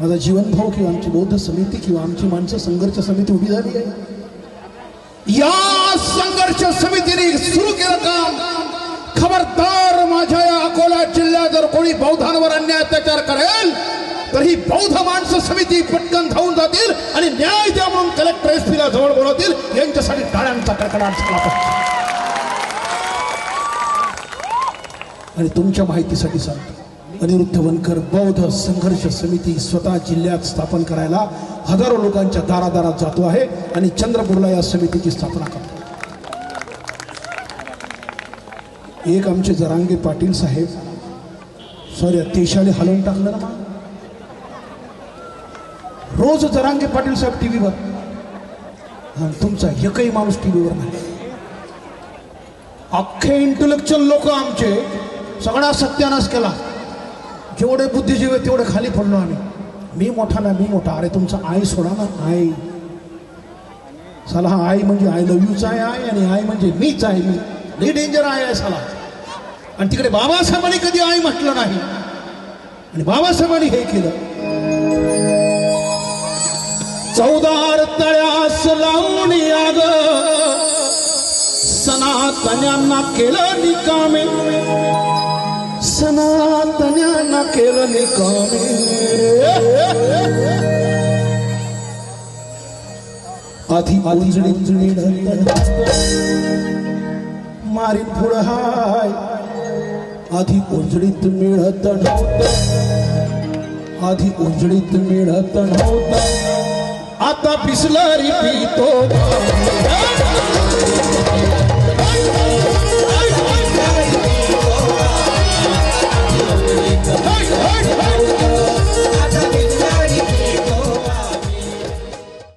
माझा जीवनभाव किंवा आमची बौद्ध समिती किंवा आमची माणसं संघर्ष समिती उभी झाली आहे. या संघर्ष समितीने सुरू केलं काम. खबरदार माझ्या या अकोला जिल्ह्यात जर कोणी बौद्धांवर अन्याय अत्याचार करेल तर ही बौद्ध माणसं समिती पटकन धावून जातील आणि न्याय द्या म्हणून कलेक्टर एस पीला जवळ बोलवतील. यांच्यासाठी टाळ्यांचा कडकडाट झाला पाहिजे. आणि तुमच्या माहितीसाठी सांगतो. अनिरुद्ध वनकर बौद्ध संघर्ष समिती स्वतः जिल्ह्यात स्थापन करायला हजारो लोकांच्या दारादारात जातो आहे आणि चंद्रपूरला या समितीची स्थापना करतो एक आमचे जरांगे पाटील साहेब सॉरी देशाने हलवून टाकलं ना रोज जरांगे पाटील साहेब टीव्हीवर. तुमचा एकही माणूस टीव्हीवर नाही. अख्खे इंटलेक्च्युअल लोक आमचे सगळा सत्यानाश केला. जेवढे बुद्धिजीवी तेवढे खाली पडलो आम्ही. मी मोठा ना मी मोठा. अरे तुमचा आई सोडा ना आई. साला हा आई म्हणजे आय लव्ह यूच आहे आय आणि आई म्हणजे मीच आहे मी. लई डेंजर आहे आहे साला. आणि तिकडे बाबासाहेबांनी कधी आई म्हटलं नाही. आणि बाबासाहेबांनी हे केलं. चौदार तळ्यास लावून आग. सनातन्यांना केलं निकामे. केलं आधी आधी उंजळी उंजळी पुढं हाय. आधी उंजळीत मिळत नव्हतं आधी उंजळीत मिळत नव्हतं आता बिसलरी पितो.